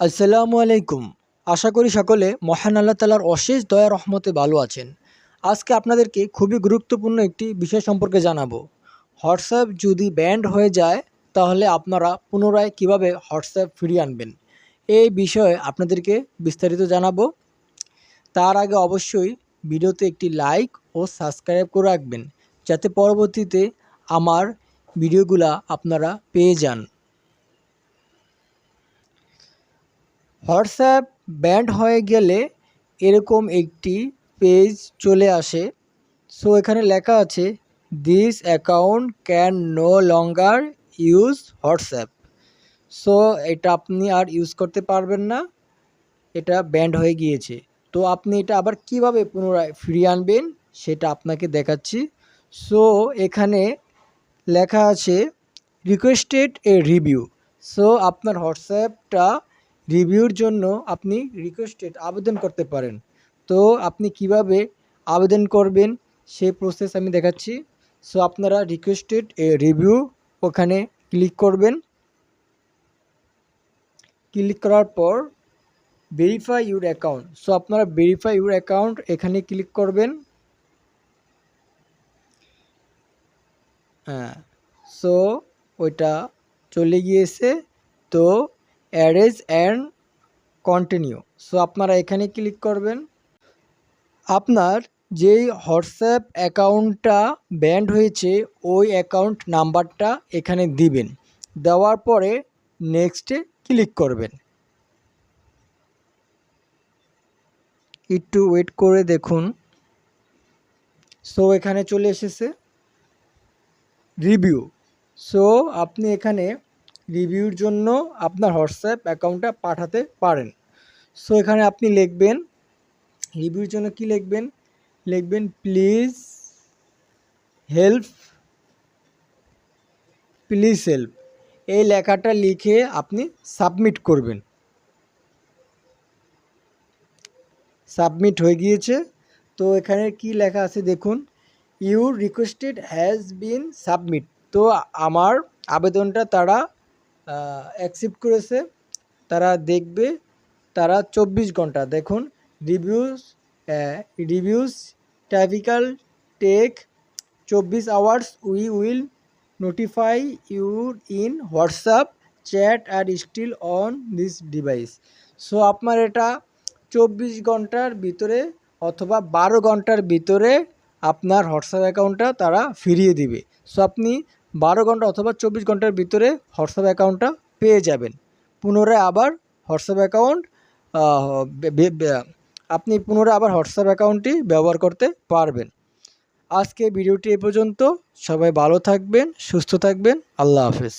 আসসালামু আলাইকুম। আশা করি সকলে মহান আল্লাহ তালার অশেষ দয়া, রহমতে ভালো আছেন। আজকে আপনাদেরকে খুবই গুরুত্বপূর্ণ একটি বিষয় সম্পর্কে জানাব। হোয়াটসঅ্যাপ যদি ব্যান্ড হয়ে যায়, তাহলে আপনারা পুনরায় কীভাবে হোয়াটসঅ্যাপ ফিরিয়ে আনবেন? এই বিষয়ে আপনাদেরকে বিস্তারিত জানাব। তার আগে অবশ্যই ভিডিওতে একটি লাইক ও সাবস্ক্রাইব করে রাখবেন, যাতে পরবর্তীতে আমার ভিডিওগুলা আপনারা পেয়ে যান। হোয়াটসঅ্যাপ ব্যান্ড হয়ে গেলে এরকম একটি পেজ চলে আসে। সো, এখানে লেখা আছে this account can no longer use WhatsApp. So, এটা আপনি আর ইউজ করতে পারবেন না, এটা ব্যান্ড হয়ে গিয়েছে। তো, আপনি এটা আবার কীভাবে পুনরায় ফিরিয়ে আনবেন, সেটা আপনাকে দেখাচ্ছি। সো, এখানে লেখা আছে রিকোয়েস্টেড এ রিভিউ সো, আপনার হোয়াটসঅ্যাপটা রিভিউর জন্য আপনি রিকোয়েস্টেড আবেদন করতে পারেন। তো আপনি কীভাবে আবেদন করবেন সেই প্রসেস আমি দেখাচ্ছি। সো আপনারা রিকোয়েস্টেড এ রিভিউ ওখানে ক্লিক করবেন। ক্লিক করার পর ভেরিফাই ইউর অ্যাকাউন্ট সো আপনারা ভেরিফাই ইউর অ্যাকাউন্ট এখানে ক্লিক করবেন। হ্যাঁ সো ওইটা চলে গিয়েছে। তো অ্যারেজ অ্যান্ড কন্টিনিউ। সো আপনারা এখানে ক্লিক করবেন। আপনার যেই হোয়াটসঅ্যাপ অ্যাকাউন্টটা ব্যান্ড হয়েছে, ওই অ্যাকাউন্ট নাম্বারটা এখানে দিবেন। দেওয়ার পরে নেক্সটে ক্লিক করবেন। একটু ওয়েট করে দেখুন। সো এখানে চলে এসেছে। রিভিউ। সো আপনি এখানে রিভিউর জন্য আপনার হোয়াটসঅ্যাপ অ্যাকাউন্টটা পাঠাতে পারেন। সো, এখানে আপনি লিখবেন, রিভিউর জন্য কি লিখবেন? লিখবেন, প্লিজ হেল্প প্লিজ হেল্প। এই লেখাটা লিখে আপনি সাবমিট করবেন। সাবমিট হয়ে গিয়েছে। তো, এখানে কি লেখা আছে দেখুন your requested has been submit. তো, আমার আবেদনটা তারা অ্যাকসেপ্ট করেছে, তারা দেখবে তারা চব্বিশ ঘণ্টা, দেখুন রিভিউস রিভিউস টাইপিক্যাল টেক চব্বিশ hours we will notify your in WhatsApp chat and still on this device so আপনার এটা চব্বিশ ঘণ্টার ভিতরে অথবা বারো ঘণ্টার ভিতরে আপনার হোয়াটসঅ্যাপ অ্যাকাউন্টটা তারা ফিরিয়ে দিবে। সো আপনি বারো ঘণ্টা অথবা চব্বিশ ঘণ্টার ভিতরে হোয়াটসঅ্যাপ অ্যাকাউন্টটা পেয়ে যাবেন। পুনরায় আবার হোয়াটসঅ্যাপ অ্যাকাউন্ট আপনি পুনরায় আবার হোয়াটসঅ্যাপ অ্যাকাউন্টটি ব্যবহার করতে পারবেন। আজকে ভিডিওটি এ পর্যন্ত। সবাই ভালো থাকবেন, সুস্থ থাকবেন। আল্লাহ হাফেজ।